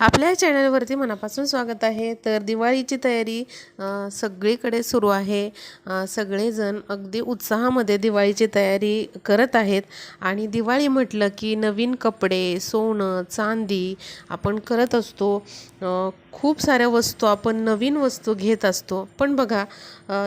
आपल्या चॅनलवरती मनापासून स्वागत आहे. तर दिवाळीची तयारी सगळीकडे सुरू आहे. सगळेजण अगदी उत्साहामध्ये दिवाळीची तयारी करत आहेत. आणि दिवाळी म्हटलं की नवीन कपडे सोनं चांदी आपण करत असतो. खूप साऱ्या वस्तू आपण नवीन वस्तू घेत असतो. पण बघा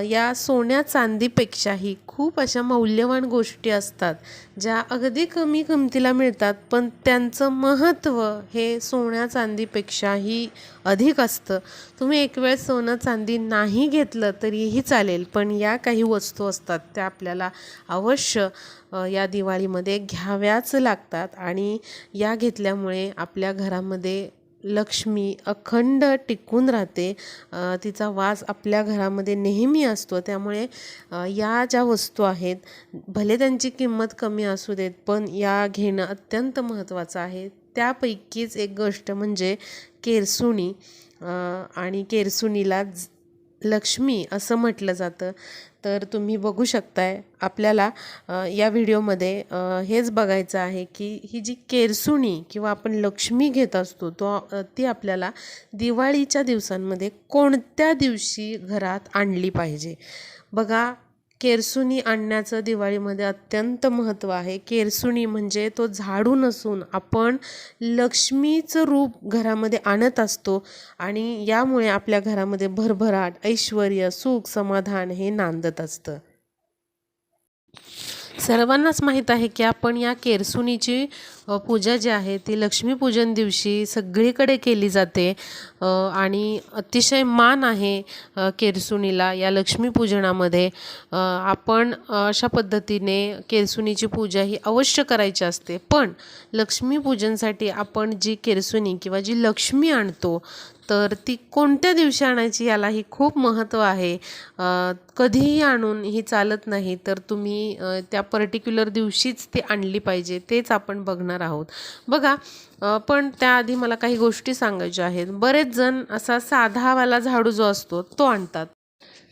या सोन्या चांदीपेक्षाही खूप अशा मौल्यवान गोष्टी असतात ज्या अगदी कमी किमतीला मिळतात पण त्यांचं महत्त्व हे सोन्या चांदीपेक्षाही अधिक असतं. तुम्ही एक वेळ सोनं चांदी नाही घेतलं तरीही चालेल पण या काही वस्तू असतात त्या आपल्याला अवश्य या दिवाळीमध्ये घ्याव्याच लागतात. आणि या घेतल्यामुळे आपल्या घरामध्ये लक्ष्मी अखंड टिकून राहते. तिचा वास आपल्या घरामध्ये नेहमी असतो. त्यामुळे या ज्या वस्तू आहेत भले त्यांची किंमत कमी असू देत पण या घेणं अत्यंत महत्त्वाचं आहे. त्यापैकीच एक गोष्ट म्हणजे केरसुणी. आणि केरसुणीला लक्ष्मी असं म्हटलं जातं. तर तुम्ही बघू शकताय आपल्याला या व्हिडिओमध्ये हेच बघायचं आहे की ही जी केरसुणी किंवा आपण लक्ष्मी घेत असतो तो ती आपल्याला दिवाळीच्या दिवसांमध्ये कोणत्या दिवशी घरात आणली पाहिजे? बघा केरसुणी आणण्याचं दिवाळीमध्ये अत्यंत महत्त्व आहे. केरसुणी म्हणजे तो झाडू नसून आपण लक्ष्मीचं रूप घरामध्ये आणत असतो आणि यामुळे आपल्या घरामध्ये भरभराट ऐश्वर सुख समाधान हे नांदत असतं. सर्वांनाच माहीत आहे की आपण या केरसुनीची पूजा जी आहे ती लक्ष्मीपूजन दिवशी सगळीकडे केली जाते. आणि अतिशय मान आहे केरसुनीला या लक्ष्मीपूजनामध्ये. आपण अशा पद्धतीने केरसुनीची पूजा ही अवश्य करायची असते. पण लक्ष्मीपूजनसाठी आपण जी केरसुनी किंवा जी लक्ष्मी आणतो तर ती कोणत्या दिवशी आणायची यालाही खूप महत्त्व आहे. कधीही आणून ही चालत नाही तर तुम्ही त्या पर्टिक्युलर दिवशीच ती आणली पाहिजे तेच आपण बघणार आहोत. बघा पण त्याआधी मला काही गोष्टी सांगायच्या आहेत. बरेच जण असा साधावाला झाडू जो असतो तो आणतात.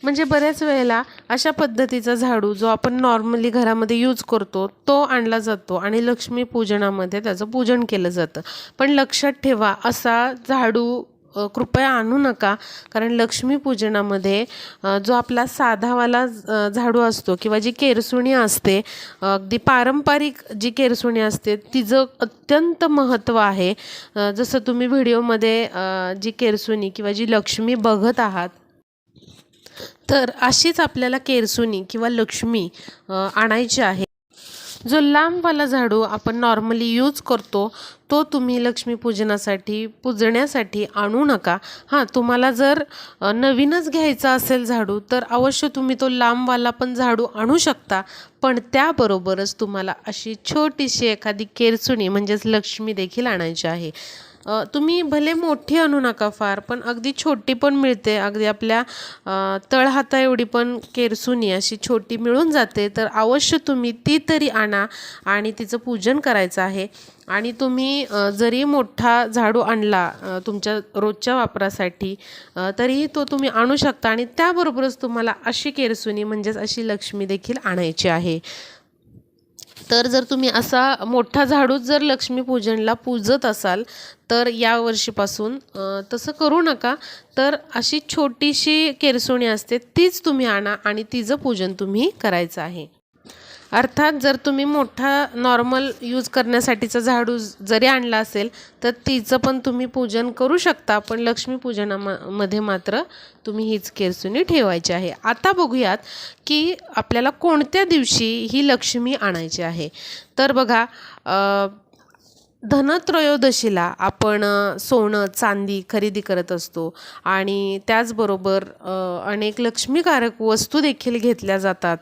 म्हणजे बऱ्याच वेळेला अशा पद्धतीचा झाडू जो आपण नॉर्मली घरामध्ये यूज करतो तो आणला जातो आणि लक्ष्मी पूजनामध्ये त्याचं पूजन केलं जातं. पण लक्षात ठेवा असा झाडू कृपया आणू नका. कारण लक्ष्मी पूजनामध्ये जो आपला साधावाला झाडू असतो किंवा जी केरसुणी असते अगदी पारंपरिक जी केरसुणी असते तिचं अत्यंत महत्त्व आहे. जसं तुम्ही व्हिडिओमध्ये जी केरसुणी किंवा जी लक्ष्मी बघत आहात तर अशीच आपल्याला केरसुणी किंवा लक्ष्मी आणायची आहे. जो लांबवाला झाडू आपण नॉर्मली यूज करतो तो तुम्ही लक्ष्मीपूजनासाठी पूजण्यासाठी आणू नका. हां तुम्हाला जर नवीनच घ्यायचा असेल झाडू तर अवश्य तुम्ही तो लांबवाला पण झाडू आणू शकता. पण त्याबरोबरच तुम्हाला अशी छोटीशी एखादी केरसुणी म्हणजेच लक्ष्मी देखील आणायची आहे. तुम्ही भले मोठी आणू नका फार पण अगदी छोटी पण मिळते. अगदी आपल्या तळहाता एवढी पण केरसुनी अशी छोटी मिळून जाते. तर अवश्य तुम्ही ती तरी आणा आणि तिचं पूजन करायचं आहे. आणि तुम्ही जरी मोठा झाडू आणला तुमच्या रोजच्या वापरासाठी तरीही तो तुम्ही आणू शकता. आणि त्याबरोबरच तुम्हाला अशी केरसुनी म्हणजेच अशी लक्ष्मी देखील आणायची आहे. तर जर तुम्ही असा मोठा झाडूच जर लक्ष्मीपूजनला पूजत असाल तर या वर्षीपासून तसं करू नका. तर अशी छोटीशी केरसुणी असते तीच तुम्ही आणा आणि तिचं पूजन तुम्ही करायचं आहे. अर्थात जर तुम्ही मोठा नॉर्मल यूज करण्यासाठीचा झाडू जरी आणला असेल तर तिचं पण तुम्ही पूजन करू शकता. पण लक्ष्मीपूजनामध्ये मात्र तुम्ही हीच केरसुनी ठेवायची आहे. आता बघूयात की आपल्याला कोणत्या दिवशी ही लक्ष्मी आणायची आहे? तर बघा धनत्रयोदशीला आपण सोनं चांदी खरेदी करत असतो. आणि त्याचबरोबर अनेक लक्ष्मीकारक वस्तू देखील घेतल्या जातात.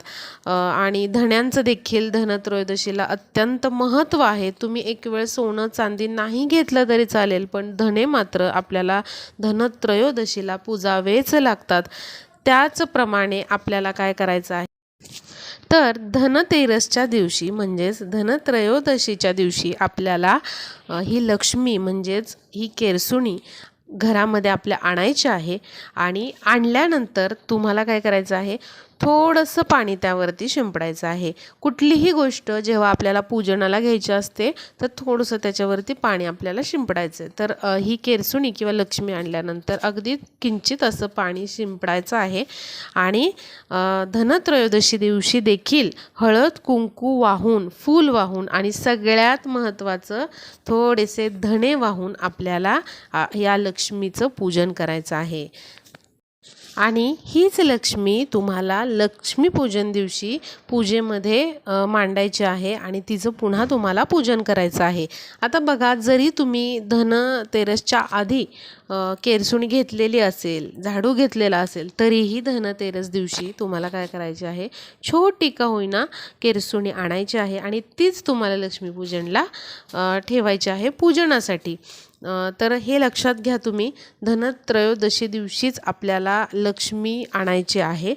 आणि धण्यांचं देखील धनत्रयोदशीला अत्यंत महत्त्व आहे. तुम्ही एक वेळ सोनं चांदी नाही घेतलं तरी चालेल पण धने मात्र आपल्याला धनत्रयोदशीला पूजावेच लागतात. त्याचप्रमाणे आपल्याला काय करायचं आहे? तर धनतेरसच्या दिवशी म्हणजेच धनत्रयोदशीच्या दिवशी आपल्याला ही लक्ष्मी म्हणजेच ही केरसुणी घरामध्ये आपल्या आणायची आहे आणि आणल्यानंतर तुम्हाला काय करायचं आहे? थोडंसं पाणी त्यावरती शिंपडायचं आहे. कुठलीही गोष्ट जेव्हा आपल्याला पूजनाला घ्यायची असते तर थोडंसं त्याच्यावरती पाणी आपल्याला शिंपडायचं आहे तर ही केरसुणी किंवा लक्ष्मी आणल्यानंतर अगदी किंचित असं पाणी शिंपडायचं आहे. आणि धनत्रयोदशी दिवशी देखील हळद कुंकू वाहून फूल वाहून आणि सगळ्यात महत्त्वाचं थोडेसे धणे वाहून आपल्याला या लक्ष्मीचं पूजन करायचं आहे. आणि हीच लक्ष्मी तुम्हाला लक्ष्मीपूजन दिवशी पूजेमध्ये मांडायची आहे आणि तिचं पुन्हा तुम्हाला पूजन करायचं आहे. आता बघा जरी तुम्ही धनतेरसच्या आधी केरसुणी घेतलेली असेल झाडू घेतलेला असेल तरीही धनतेरस दिवशी तुम्हाला काय करायचे आहे? छोटी का होईना केरसुणी आणायची आहे आणि तीच तुम्हाला लक्ष्मीपूजनला ठेवायची आहे पूजनासाठी. तर हे लक्षात घ्या तुम्ही धनत्रयोदशी दिवशीच आपल्याला लक्ष्मी आणायची आहे.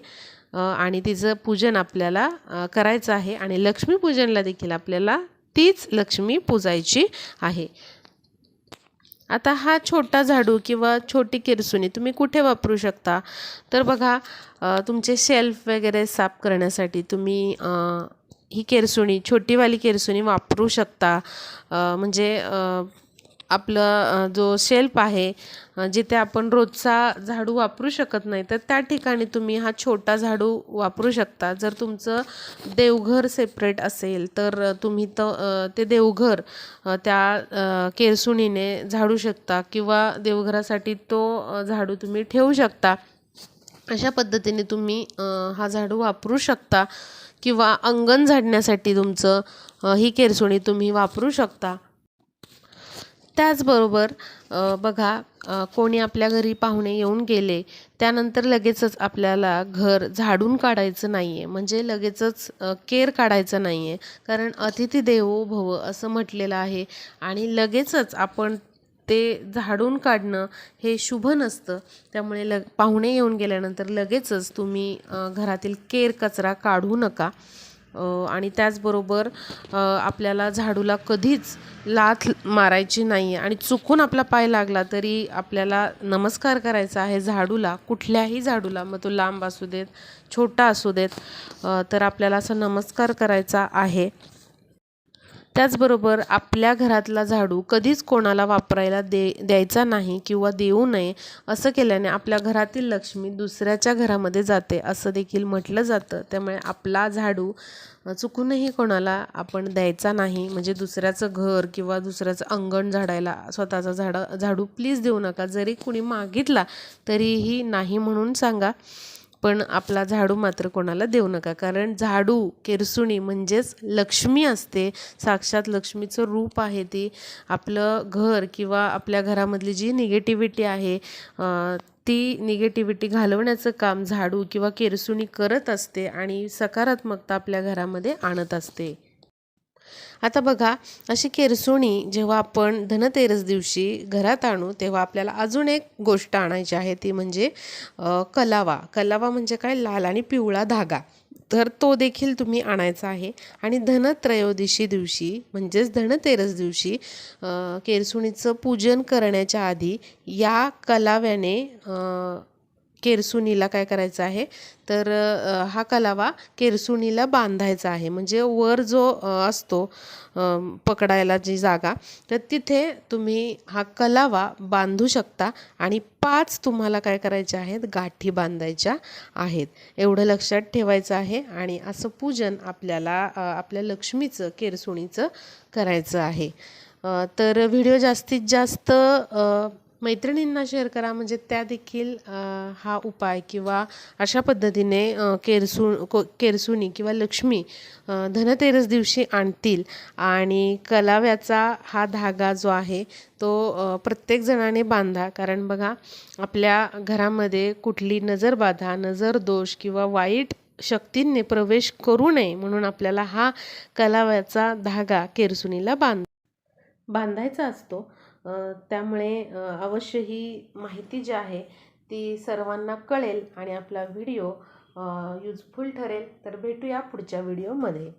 आणि तिचं पूजन आपल्याला करायचं आहे. आणि लक्ष्मीपूजनला देखील आपल्याला तीच लक्ष्मी पूजायची आहे. आता हा छोटा झाडू किंवा छोटी किरसुनी तुम्ही कुठे वापरू शकता? तर बघा तुमचे शेल्फ वगैरे साफ करण्यासाठी तुम्ही ही केरसुणी छोटीवाली केरसुणी वापरू शकता. म्हणजे आपलं जो शेल्फ आहे जिथे आपण रोजचा झाडू वापरू शकत नाही तर त्या ठिकाणी तुम्ही हा छोटा झाडू वापरू शकता. जर तुमचं देवघर सेपरेट असेल तर तुम्ही तर ते देवघर त्या अ, केरसुणीने झाडू शकता किंवा देवघरासाठी तो झाडू तुम्ही ठेवू शकता. अशा पद्धतीने तुम्ही हा झाडू वापरू शकता किंवा अंगण झाडण्यासाठी तुमचं ही केरसुणी तुम्ही वापरू शकता. त्याचबरोबर बघा कोणी आपल्या घरी पाहुणे येऊन गेले त्यानंतर लगेचच आपल्याला घर झाडून काढायचं नाही आहे म्हणजे लगेचच केर काढायचं नाही आहे कारण अतिथी देवो भव असं म्हटलेलं आहे आणि लगेचच आपण ते झाडून काढणं हे शुभ नसतं. त्यामुळे लग पाहुणे येऊन गेल्यानंतर लगेचच तुम्ही घरातील केर कचरा काढू नका. आणि त्याचबरोबर आपल्याला झाडूला कधीच लाथ मारायची नाही आहे आणि चुकून आपला पाय लागला तरी आपल्याला नमस्कार करायचा आहे झाडूला कुठल्याही झाडूला. मग तो लांब असू देत छोटा असू देत तर आपल्याला असा नमस्कार करायचा आहे. त्याचबरोबर आपल्या घरातला झाडू कधीच कोणाला वापरायला दे द्यायचा नाही किंवा देऊ नये असं केल्याने आपल्या घरातील लक्ष्मी दुसऱ्याच्या घरामध्ये जाते असं देखील म्हटलं जातं. त्यामुळे आपला झाडू चुकूनही कोणाला आपण द्यायचा नाही. म्हणजे दुसऱ्याचं घर किंवा दुसऱ्याचं अंगण झाडायला स्वतःचा झाडा झाडू प्लीज देऊ नका. जरी कुणी मागितला तरीही नाही म्हणून सांगा. पण आपला झाडू मात्र कोणाला देऊ नका. कारण झाडू केरसुणी म्हणजेच लक्ष्मी असते. साक्षात लक्ष्मीचं रूप आहे ती. आपलं घर किंवा आपल्या घरामधली जी निगेटिव्हिटी आहे ती निगेटिव्हिटी घालवण्याचं काम झाडू किंवा केरसुणी करत असते आणि सकारात्मकता आपल्या घरामध्ये आणत असते. आता बघा अशी केरसुणी जेव्हा आपण धनतेरस दिवशी घरात आणू तेव्हा आपल्याला अजून एक गोष्ट आणायची आहे ती म्हणजे कलावा. कलावा म्हणजे काय? लाल आणि पिवळा धागा. तर तो देखील तुम्ही आणायचा आहे. आणि धनत्रयोदशी दिवशी म्हणजेच धनतेरस दिवशी केरसुणीचं पूजन करण्याच्या आधी या कलाव्याने केरसुनीला काय करायचं आहे? तर हा कलावा केरसुणीला बांधायचा आहे. म्हणजे वर जो असतो पकडायला जी जागा तर तिथे तुम्ही हा कलावा बांधू शकता आणि पाच तुम्हाला काय करायचे आहेत? गाठी बांधायच्या आहेत. एवढं लक्षात ठेवायचं आहे आणि असं पूजन आपल्याला आपल्या लक्ष्मीचं केरसुणीचं करायचं आहे. तर व्हिडिओ जास्तीत जास्त मैत्रिणींना शेअर करा. म्हणजे त्या देखील हा उपाय किंवा अशा पद्धतीने केरसु को केरसुणी किंवा लक्ष्मी धनतेरस दिवशी आणतील. आणि कलाव्याचा हा धागा जो आहे तो प्रत्येक जणाने बांधा. कारण बघा आपल्या घरामध्ये कुठली नजरबाधा नजर दोष किंवा वाईट शक्तींनी प्रवेश करू नये म्हणून आपल्याला हा कलाव्याचा धागा केरसुणीला बांध बांधायचा असतो. त्यामुळे अवश्य ही माहिती जी आहे ती सर्वांना कळेल आणि आपला व्हिडिओ युजफुल ठरेल. तर भेटूया पुढच्या व्हिडिओमध्ये.